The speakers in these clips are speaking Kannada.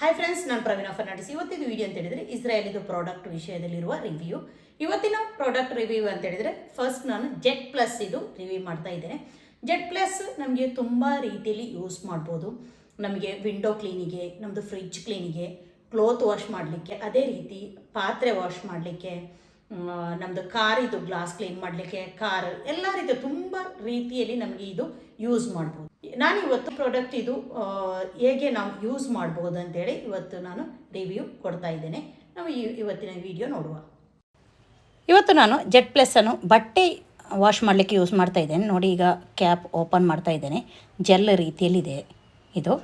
ಹಾಯ್ ಫ್ರೆಂಡ್ಸ್ ನಾನು ಪ್ರವೀಣ ಫರ್ನಾಡಿಸ್ ಇವತ್ತಿನ ವಿಡಿಯೋ ಅಂತ ಹೇಳಿದ್ರೆ ಇಸ್ರಾಯೇಲಿದು ಪ್ರಾಡಕ್ಟ್ ವಿಷಯದಲ್ಲಿರುವ ರಿವ್ಯೂ ಇವತ್ತಿನ ಪ್ರಾಡಕ್ಟ್ ರಿವ್ಯೂ ಅಂತ ಹೇಳಿದ್ರೆ ಫಸ್ಟ್ ನಾನು ಜೆಟ್ ಪ್ಲಸ್ ಇದು ರಿವ್ಯೂ ಮಾಡ್ತಾ ಇದ್ದೇನೆ. ಜೆಟ್ ಪ್ಲಸ್ ನಮಗೆ ತುಂಬ ರೀತಿಯಲ್ಲಿ ಯೂಸ್ ಮಾಡ್ಬೋದು. ನಮಗೆ ವಿಂಡೋ ಕ್ಲೀನಿಗೆ ನಮ್ಮದು ಫ್ರಿಜ್ ಕ್ಲೀನಿಗೆ ಕ್ಲೋತ್ ವಾಶ್ ಮಾಡಲಿಕ್ಕೆ, ಅದೇ ರೀತಿ ಪಾತ್ರೆ ವಾಶ್ ಮಾಡಲಿಕ್ಕೆ ನಮ್ಮದು ಇದು ಗ್ಲಾಸ್ ಕ್ಲೀನ್ ಮಾಡಲಿಕ್ಕೆ ಕಾರ್ ಎಲ್ಲ ರೀತಿಯ ತುಂಬ ರೀತಿಯಲ್ಲಿ ನಮಗೆ ಇದು ಯೂಸ್ ಮಾಡ್ಬೋದು. ನಾನು ಇವತ್ತು ಪ್ರಾಡಕ್ಟ್ ಇದು ಹೇಗೆ ನಾವು ಯೂಸ್ ಮಾಡ್ಬೋದು ಅಂತೇಳಿ ಇವತ್ತು ನಾನು ರಿವ್ಯೂ ಕೊಡ್ತಾ ಇದ್ದೇನೆ. ನಾವು ಇವತ್ತಿನ ವಿಡಿಯೋ ನೋಡುವ. ಇವತ್ತು ನಾನು ಜೆಟ್ ಪ್ಲಸ್ಸನ್ನು ಬಟ್ಟೆ ವಾಶ್ ಮಾಡಲಿಕ್ಕೆ ಯೂಸ್ ಮಾಡ್ತಾ ಇದ್ದೇನೆ. ನೋಡಿ, ಈಗ ಕ್ಯಾಪ್ ಓಪನ್ ಮಾಡ್ತಾ ಇದ್ದೇನೆ. ಜೆಲ್ ರೀತಿಯಲ್ಲಿದೆ ಇದು.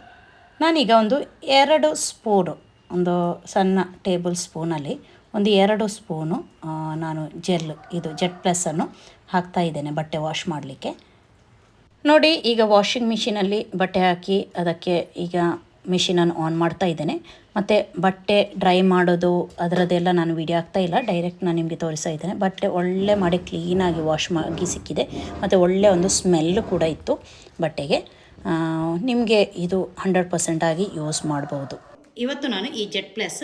ನಾನೀಗ ಒಂದು ಎರಡು ಸ್ಪೂನು ಒಂದು ಸಣ್ಣ ಟೇಬಲ್ ಸ್ಪೂನಲ್ಲಿ ಒಂದು ಎರಡು ಸ್ಪೂನು ನಾನು ಜೆಲ್, ಇದು ಜೆಟ್ ಪ್ಲಸ್ಸನ್ನು ಹಾಕ್ತಾ ಇದ್ದೇನೆ ಬಟ್ಟೆ ವಾಶ್ ಮಾಡಲಿಕ್ಕೆ. ನೋಡಿ, ಈಗ ವಾಷಿಂಗ್ ಮಿಷಿನಲ್ಲಿ ಬಟ್ಟೆ ಹಾಕಿ ಅದಕ್ಕೆ ಈಗ ಮಿಷಿನನ್ನು ಆನ್ ಮಾಡ್ತಾ ಇದ್ದೇನೆ. ಮತ್ತು ಬಟ್ಟೆ ಡ್ರೈ ಮಾಡೋದು, ಅದರದ್ದೆಲ್ಲ ನಾನು ವೀಡಿಯೋ ಆಗ್ತಾ ಇಲ್ಲ, ಡೈರೆಕ್ಟ್ ನಾನು ನಿಮಗೆ ತೋರಿಸ್ತಾ ಇದ್ದೇನೆ. ಬಟ್ಟೆ ಒಳ್ಳೆ ಮಾಡಿ ಕ್ಲೀನಾಗಿ ವಾಶ್ ಮಾಡಿ ಸಿಕ್ಕಿದೆ. ಮತ್ತು ಒಳ್ಳೆ ಒಂದು ಸ್ಮೆಲ್ ಕೂಡ ಇತ್ತು ಬಟ್ಟೆಗೆ. ನಿಮಗೆ ಇದು ಹಂಡ್ರೆಡ್ ಪರ್ಸೆಂಟಾಗಿ ಯೂಸ್ ಮಾಡ್ಬೋದು. ಇವತ್ತು ನಾನು ಈ ಜೆಟ್ ಪ್ಲಸ್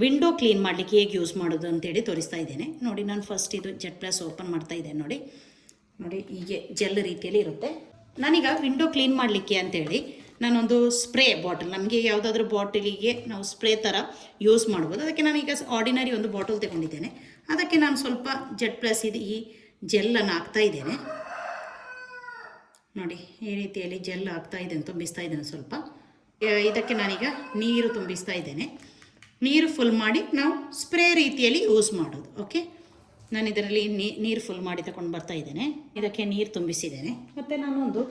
ವಿಂಡೋ ಕ್ಲೀನ್ ಮಾಡಲಿಕ್ಕೆ ಹೇಗೆ ಯೂಸ್ ಮಾಡೋದು ಅಂತೇಳಿ ತೋರಿಸ್ತಾ ಇದ್ದೇನೆ. ನೋಡಿ, ನಾನು ಫಸ್ಟ್ ಇದು ಜೆಟ್ ಪ್ಲಸ್ ಓಪನ್ ಮಾಡ್ತಾ ಇದ್ದೇನೆ ನೋಡಿ. ನೋಡಿ, ಹೀಗೆ ಜೆಲ್ ರೀತಿಯಲ್ಲಿ ಇರುತ್ತೆ. ನಾನೀಗ ವಿಂಡೋ ಕ್ಲೀನ್ ಮಾಡಲಿಕ್ಕೆ ಅಂತೇಳಿ ನಾನೊಂದು ಸ್ಪ್ರೇ ಬಾಟಲ್, ನಮಗೆ ಯಾವುದಾದ್ರೂ ಬಾಟಲಿಗೆ ನಾವು ಸ್ಪ್ರೇ ಥರ ಯೂಸ್ ಮಾಡ್ಬೋದು. ಅದಕ್ಕೆ ನಾನೀಗ ಆರ್ಡಿನರಿ ಒಂದು ಬಾಟಲ್ ತಗೊಂಡಿದ್ದೇನೆ. ಅದಕ್ಕೆ ನಾನು ಸ್ವಲ್ಪ ಜೆಟ್ ಪ್ಲಸ್ ಇದು ಈ ಜೆಲ್ಲನ್ನು ಹಾಕ್ತಾ ಇದ್ದೇನೆ. ನೋಡಿ, ಈ ರೀತಿಯಲ್ಲಿ ಜೆಲ್ ಆಗ್ತಾ ಇದೆ ತುಂಬಿಸ್ತಾ ಇದ್ದೇನೆ ಸ್ವಲ್ಪ. ಇದಕ್ಕೆ ನಾನೀಗ ನೀರು ತುಂಬಿಸ್ತಾ ಇದ್ದೇನೆ. ನೀರು ಫುಲ್ ಮಾಡಿ ನಾವು ಸ್ಪ್ರೇ ರೀತಿಯಲ್ಲಿ ಯೂಸ್ ಮಾಡೋದು ಓಕೆ ನಾನು ಇದರಲ್ಲಿ ನೀರು ಫುಲ್ ಮಾಡಿ ತಗೊಂಡು ಬರ್ತಾ ಇದ್ದೇನೆ. ಇದಕ್ಕೆ ನೀರು ತುಂಬಿಸಿದ್ದೇನೆ. ಮತ್ತು ನಾನೊಂದು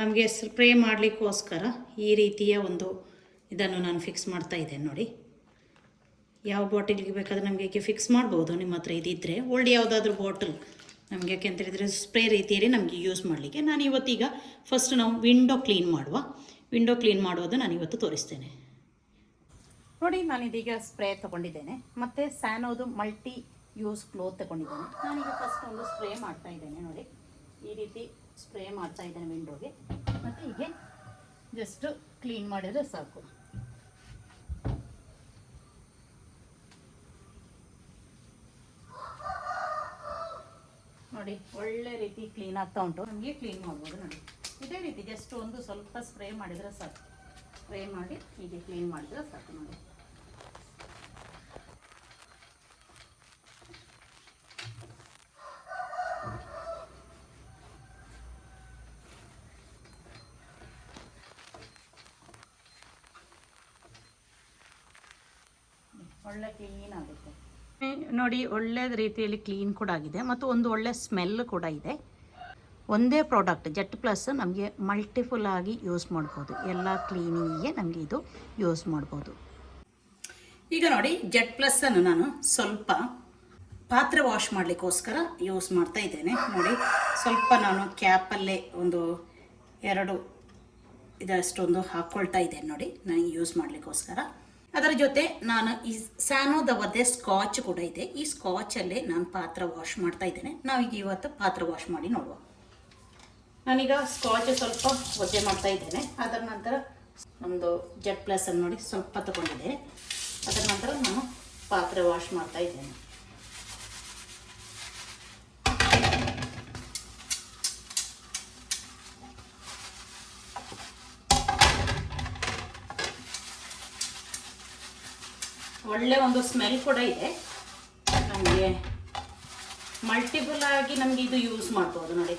ನಮಗೆ ಸ್ಪ್ರೇ ಮಾಡಲಿಕ್ಕೋಸ್ಕರ ಈ ರೀತಿಯ ಒಂದು ಇದನ್ನು ನಾನು ಫಿಕ್ಸ್ ಮಾಡ್ತಾ ಇದ್ದೇನೆ ನೋಡಿ. ಯಾವ ಬಾಟಲ್ಗೆ ಬೇಕಾದ್ರೆ ನಮಗೆ ಯಾಕೆ ಫಿಕ್ಸ್ ಮಾಡ್ಬೋದು, ನಿಮ್ಮ ಹತ್ರ ಇದಿದ್ದರೆ ಓಲ್ಡ್ ಯಾವುದಾದ್ರೂ ಬಾಟಲ್ ನಮಗೆ ಯಾಕೆ ಅಂತ ಹೇಳಿದರೆ ಸ್ಪ್ರೇ ರೀತಿಯಲ್ಲಿ ನಮಗೆ ಯೂಸ್ ಮಾಡಲಿಕ್ಕೆ. ನಾನು ಇವತ್ತೀಗ ಫಸ್ಟ್ ನಾವು ವಿಂಡೋ ಕ್ಲೀನ್ ಮಾಡುವ. ವಿಂಡೋ ಕ್ಲೀನ್ ಮಾಡೋದು ನಾನು ಇವತ್ತು ತೋರಿಸ್ತೇನೆ. ನೋಡಿ ನಾನು ಇದೀಗ ಸ್ಪ್ರೇ ತಗೊಂಡಿದ್ದೇನೆ. ಮತ್ತು ಸ್ಯಾನೋದು ಮಲ್ಟಿ ಯೂಸ್ ಕ್ಲೋತ್ ತಗೊಂಡಿದ್ದೇನೆ. ನಾನೀಗ ಫಸ್ಟ್ ಒಂದು ಸ್ಪ್ರೇ ಮಾಡ್ತಾ ಇದ್ದೇನೆ ನೋಡಿ. ಈ ರೀತಿ ಸ್ಪ್ರೇ ಮಾಡ್ತಾ ಇದ್ದೇನೆ ವಿಂಡೋಗೆ. ಮತ್ತು ಹೀಗೆ ಜಸ್ಟ್ ಕ್ಲೀನ್ ಮಾಡಿದರೆ ಸಾಕು. ನೋಡಿ, ಒಳ್ಳೆ ರೀತಿ ಕ್ಲೀನ್ ಆಗ್ತಾ ಉಂಟು. ನಮಗೆ ಕ್ಲೀನ್ ಮಾಡ್ಬೋದು ನೋಡಿ. ಇದೇ ರೀತಿ ಜಸ್ಟ್ ಒಂದು ಸ್ವಲ್ಪ ಸ್ಪ್ರೇ ಮಾಡಿದರೆ ಸಾಕು. ಸ್ಪ್ರೇ ಮಾಡಿ ಹೀಗೆ ಕ್ಲೀನ್ ಮಾಡಿದ್ರೆ ಸಾಕು ನೋಡಿ. ಒಳ್ಳೆ ಕ್ಲೀನ್ ಆಗುತ್ತೆ. ನೋಡಿ ಒಳ್ಳೆ ರೀತಿಯಲ್ಲಿ ಕ್ಲೀನ್ ಕೂಡ ಆಗಿದೆ. ಮತ್ತು ಒಂದು ಒಳ್ಳೆ ಸ್ಮೆಲ್ ಕೂಡ ಇದೆ. ಒಂದೇ ಪ್ರಾಡಕ್ಟ್ ಜೆಟ್ ಪ್ಲಸ್ ನಮಗೆ ಮಲ್ಟಿಫುಲ್ ಆಗಿ ಯೂಸ್ ಮಾಡ್ಬೋದು. ಎಲ್ಲ ಕ್ಲೀನಿಂಗಿಗೆ ನಮಗೆ ಇದು ಯೂಸ್ ಮಾಡ್ಬೋದು. ಈಗ ನೋಡಿ ಜೆಟ್ ಪ್ಲಸ್ಸನ್ನು ನಾನು ಸ್ವಲ್ಪ ಪಾತ್ರೆ ವಾಶ್ ಮಾಡಲಿಕ್ಕೋಸ್ಕರ ಯೂಸ್ ಮಾಡ್ತಾ ಇದ್ದೇನೆ. ನೋಡಿ, ಸ್ವಲ್ಪ ನಾನು ಕ್ಯಾಪಲ್ಲೇ ಒಂದು ಎರಡು ಇದಷ್ಟೊಂದು ಹಾಕ್ಕೊಳ್ತಾ ಇದ್ದೇನೆ ನೋಡಿ, ನನಗೆ ಯೂಸ್ ಮಾಡಲಿಕ್ಕೋಸ್ಕರ. ಅದರ ಜೊತೆ ನಾನು ಈ ಸ್ಯಾನೋದವರದೇ ಸ್ಕಾಚ್ ಕೂಡ ಇದೆ. ಈ ಸ್ಕಾಚಲ್ಲೇ ನಾನು ಪಾತ್ರ ವಾಶ್ ಮಾಡ್ತಾ ಇದ್ದೇನೆ. ನಾವೀಗ ಇವತ್ತು ಪಾತ್ರ ವಾಶ್ ಮಾಡಿ ನೋಡುವ. ನಾನೀಗ ಸ್ಕಾಚ್ ಸ್ವಲ್ಪ ಒದ್ದೆ ಮಾಡ್ತಾ ಇದ್ದೇನೆ. ಅದರ ನಂತರ ನಮ್ಮದು ಜೆಟ್ ಪ್ಲಸ್ ಅನ್ನು ನೋಡಿ ಸ್ವಲ್ಪ ತಗೊಂಡಿದೆ ಅದರ ನಂತರ ನಾನು ಪಾತ್ರೆ ವಾಶ್ ಮಾಡ್ತಾ ಇದ್ದೇನೆ. ಒಳ್ಳೆ ಒಂದು ಸ್ಮೆಲ್ ಕೂಡ ಇದೆ. ನಮಗೆ ಮಲ್ಟಿಪಲ್ ಆಗಿ ನಮಗೆ ಇದು ಯೂಸ್ ಮಾಡ್ಬೋದು ನೋಡಿ.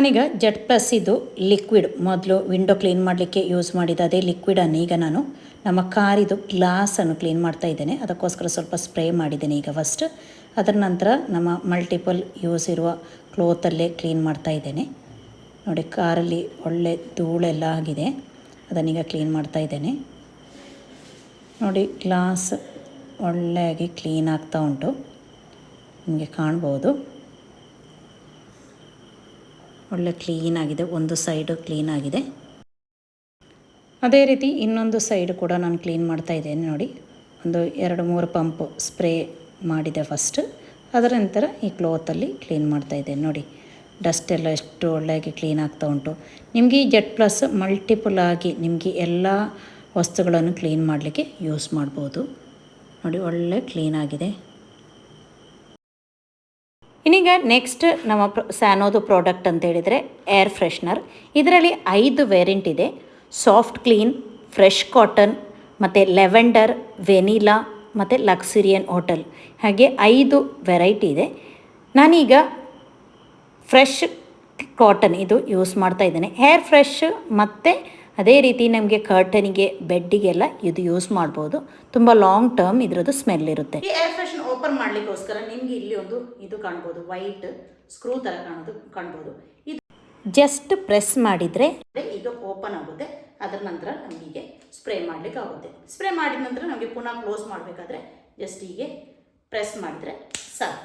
ನಾನೀಗ ಜೆಟ್ ಪ್ಲಸ್ ಇದು ಲಿಕ್ವಿಡ್. ಮೊದಲು ವಿಂಡೋ ಕ್ಲೀನ್ ಮಾಡಲಿಕ್ಕೆ ಯೂಸ್ ಮಾಡಿದ ಅದೇ ಲಿಕ್ವಿಡನ್ನು ಈಗ ನಾನು ನಮ್ಮ ಕಾರಿದು ಗ್ಲಾಸನ್ನು ಕ್ಲೀನ್ ಮಾಡ್ತಾ ಇದ್ದೇನೆ. ಅದಕ್ಕೋಸ್ಕರ ಸ್ವಲ್ಪ ಸ್ಪ್ರೇ ಮಾಡಿದ್ದೇನೆ ಈಗ ಫಸ್ಟ್ ಅದರ ನಂತರ ನಮ್ಮ ಮಲ್ಟಿಪಲ್ ಯೂಸ್ ಇರುವ ಕ್ಲೋತಲ್ಲೇ ಕ್ಲೀನ್ ಮಾಡ್ತಾ ಇದ್ದೇನೆ. ನೋಡಿ, ಕಾರಲ್ಲಿ ಒಳ್ಳೆ ಧೂಳೆಲ್ಲ ಆಗಿದೆ. ಅದನ್ನೀಗ ಕ್ಲೀನ್ ಮಾಡ್ತಾ ಇದ್ದೇನೆ. ನೋಡಿ, ಗ್ಲಾಸ್ ಒಳ್ಳೆಯಾಗಿ ಕ್ಲೀನ್ ಆಗ್ತಾ ಉಂಟು. ನಿಮಗೆ ಕಾಣ್ಬೋದು. ಒಳ್ಳೆ ಕ್ಲೀನ್ ಆಗಿದೆ, ಒಂದು ಸೈಡು ಕ್ಲೀನ್ ಆಗಿದೆ. ಅದೇ ರೀತಿ ಇನ್ನೊಂದು ಸೈಡು ಕೂಡ ನಾನು ಕ್ಲೀನ್ ಮಾಡ್ತಾ ಇದ್ದೇನೆ ನೋಡಿ. ಒಂದು ಎರಡು ಮೂರು ಪಂಪ್ ಸ್ಪ್ರೇ ಮಾಡಿದೆ ಫಸ್ಟ್ ಅದರ ನಂತರ ಈ ಕ್ಲೋತಲ್ಲಿ ಕ್ಲೀನ್ ಮಾಡ್ತಾ ಇದ್ದೇನೆ ನೋಡಿ. ಡಸ್ಟ್ ಎಲ್ಲ ಎಷ್ಟು ಒಳ್ಳೆಯಾಗಿ ಕ್ಲೀನ್ ಆಗ್ತಾ ಉಂಟು. ನಿಮಗೆ ಈ ಜೆಟ್ ಪ್ಲಸ್ ಮಲ್ಟಿಪಲ್ ಆಗಿ ನಿಮಗೆ ಎಲ್ಲ ವಸ್ತುಗಳನ್ನು ಕ್ಲೀನ್ ಮಾಡಲಿಕ್ಕೆ ಯೂಸ್ ಮಾಡ್ಬೋದು. ನೋಡಿ, ಒಳ್ಳೆ ಕ್ಲೀನ್ ಆಗಿದೆ. ಇನ್ನೀಗ ನೆಕ್ಸ್ಟ್ ನಮ್ಮ ಸ್ಯಾನೋದು ಪ್ರಾಡಕ್ಟ್ ಅಂತ ಹೇಳಿದರೆ ಏರ್ ಫ್ರೆಶ್ನರ್ ಇದರಲ್ಲಿ ಐದು ವೇರಿಯಂಟ್ ಇದೆ. ಸಾಫ್ಟ್ ಕ್ಲೀನ್ ಫ್ರೆಶ್ ಕಾಟನ್ ಮತ್ತು ಲೆವೆಂಡರ್ ವೆನಿಲಾ ಮತ್ತು ಲಕ್ಸುರಿಯನ್ ಹೋಟೆಲ್ ಹಾಗೆ ಐದು ವೆರೈಟಿ ಇದೆ. ನಾನೀಗ ಫ್ರೆಶ್ ಕಾಟನ್ ಇದು ಯೂಸ್ ಮಾಡ್ತಾ ಇದ್ದೇನೆ. ಹೇರ್ ಫ್ರೆಶ್ ಮತ್ತು ಅದೇ ರೀತಿ ನಮಗೆ ಕರ್ಟನಿಗೆ ಬೆಡ್ಡಿಗೆಲ್ಲ ಇದು ಯೂಸ್ ಮಾಡ್ಬೋದು. ತುಂಬ ಲಾಂಗ್ ಟರ್ಮ್ ಇದರದ್ದು ಸ್ಮೆಲ್ ಇರುತ್ತೆ. ಈ ಏರ್ ಫ್ರೆಶನ್ ಓಪನ್ ಮಾಡಲಿಕ್ಕೋಸ್ಕರ ನಿಮಗೆ ಇಲ್ಲಿ ಒಂದು ಇದು ಕಾಣ್ಬೋದು ವೈಟ್ ಸ್ಕ್ರೂ ತರ ಕಾಣೋದು ಕಾಣ್ಬೋದು. ಇದು ಜಸ್ಟ್ ಪ್ರೆಸ್ ಮಾಡಿದರೆ ಇದು ಓಪನ್ ಆಗುತ್ತೆ. ಅದರ ನಂತರ ನಮಗೆ ಸ್ಪ್ರೇ ಮಾಡ್ಲಿಕ್ಕೆ ಆಗುತ್ತೆ ಸ್ಪ್ರೇ ಮಾಡಿದ ನಂತರ ನಮಗೆ ಪುನಃ ಕ್ಲೋಸ್ ಮಾಡಬೇಕಾದ್ರೆ ಜಸ್ಟ್ ಹೀಗೆ ಪ್ರೆಸ್ ಮಾಡಿದ್ರೆ ಸರ್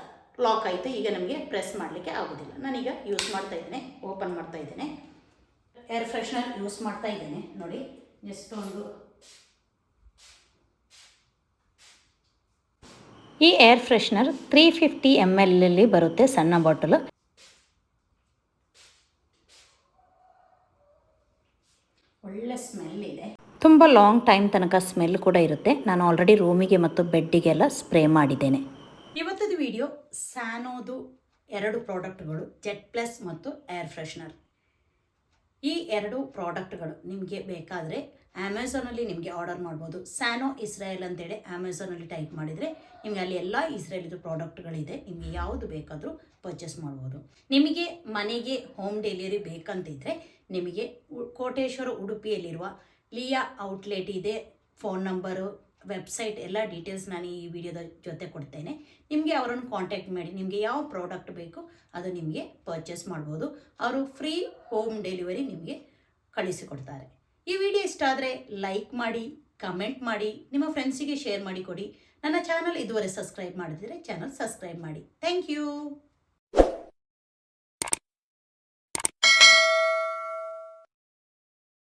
ಲಾಕ್ ಆಯಿತು ಈಗ ನಮಗೆ ಪ್ರೆಸ್ ಮಾಡಲಿಕ್ಕೆ ಆಗೋದಿಲ್ಲ. ನಾನೀಗ ಯೂಸ್ ಮಾಡ್ತಾ ಇದ್ದೇನೆ ಓಪನ್ ಮಾಡ್ತಾ ಇದ್ದೇನೆ. ಏರ್ ಫ್ರೆಶ್ನರ್ ಯೂಸ್ ಮಾಡ್ತಾ ಇದ್ದೇನೆ. ನೋಡಿ ಜಸ್ಟ್ ಒಂದು ಈ air freshener three fifty M ಎಲ್ಲಿ ಬರುತ್ತೆ ಸಣ್ಣ ಬಾಟಲು ಒಳ್ಳೆ ಸ್ಮೆಲ್ ಇದೆ. ತುಂಬ ಲಾಂಗ್ ಟೈಮ್ ತನಕ ಸ್ಮೆಲ್ ಕೂಡ ಇರುತ್ತೆ. ನಾನು ಆಲ್ರೆಡಿ ರೂಮಿಗೆ ಮತ್ತು ಬೆಡ್ಡಿಗೆಲ್ಲ ಸ್ಪ್ರೇ ಮಾಡಿದ್ದೇನೆ. ಇವತ್ತದ ವಿಡಿಯೋ ಸ್ಯಾನೋದು ಎರಡು ಪ್ರಾಡಕ್ಟ್ಗಳು ಜೆಟ್ ಪ್ಲಸ್ ಮತ್ತು ಏರ್ ಫ್ರೆಶ್ನರ್ ಈ ಎರಡು ಪ್ರಾಡಕ್ಟ್ಗಳು ನಿಮಗೆ ಬೇಕಾದರೆ ಅಮೆಝಾನಲ್ಲಿ ನಿಮಗೆ ಆರ್ಡರ್ ಮಾಡ್ಬೋದು. ಸ್ಯಾನೋ ಇಸ್ರಾಯೇಲ್ ಅಂತೇಳಿ ಅಮೆಝಾನಲ್ಲಿ ಟೈಪ್ ಮಾಡಿದರೆ ನಿಮಗೆ ಅಲ್ಲಿ ಎಲ್ಲ ಇಸ್ರೇಲಿದು ಪ್ರಾಡಕ್ಟ್ಗಳಿದೆ. ನಿಮಗೆ ಯಾವುದು ಬೇಕಾದರೂ ಪರ್ಚೇಸ್ ಮಾಡ್ಬೋದು. ನಿಮಗೆ ಮನೆಗೆ ಹೋಮ್ ಡೆಲಿವರಿ ಬೇಕಂತಿದ್ರೆ ನಿಮಗೆ ಕೋಟೇಶ್ವರ ಉಡುಪಿಯಲ್ಲಿರುವ ಲಿಯಾ ಔಟ್ಲೆಟ್ ಇದೆ. ಫೋನ್ ನಂಬರು ವೆಬ್ಸೈಟ್ ಎಲ್ಲ ಡೀಟೇಲ್ಸ್ ನಾನು ಈ ವಿಡಿಯೋದ ಜೊತೆ ಕೊಡ್ತೇನೆ. ನಿಮಗೆ ಅವರನ್ನು ಕಾಂಟ್ಯಾಕ್ಟ್ ಮಾಡಿ, ನಿಮಗೆ ಯಾವ ಪ್ರಾಡಕ್ಟ್ ಬೇಕು ಅದು ನಿಮಗೆ ಪರ್ಚೇಸ್ ಮಾಡ್ಬೋದು. ಅವರು ಫ್ರೀ ಹೋಮ್ ಡೆಲಿವರಿ ನಿಮಗೆ ಕಳಿಸಿಕೊಡ್ತಾರೆ. ಈ ವಿಡಿಯೋ ಇಷ್ಟ ಆದರೆ ಲೈಕ್ ಮಾಡಿ ಕಮೆಂಟ್ ಮಾಡಿ, ನಿಮ್ಮ ಫ್ರೆಂಡ್ಸಿಗೆ ಶೇರ್ ಮಾಡಿ ಕೊಡಿ. ನನ್ನ ಚಾನಲ್ ಇದುವರೆ ಸಬ್ಸ್ಕ್ರೈಬ್ ಮಾಡಿದರೆ ಚಾನಲ್ ಸಬ್ಸ್ಕ್ರೈಬ್ ಮಾಡಿ. Thank you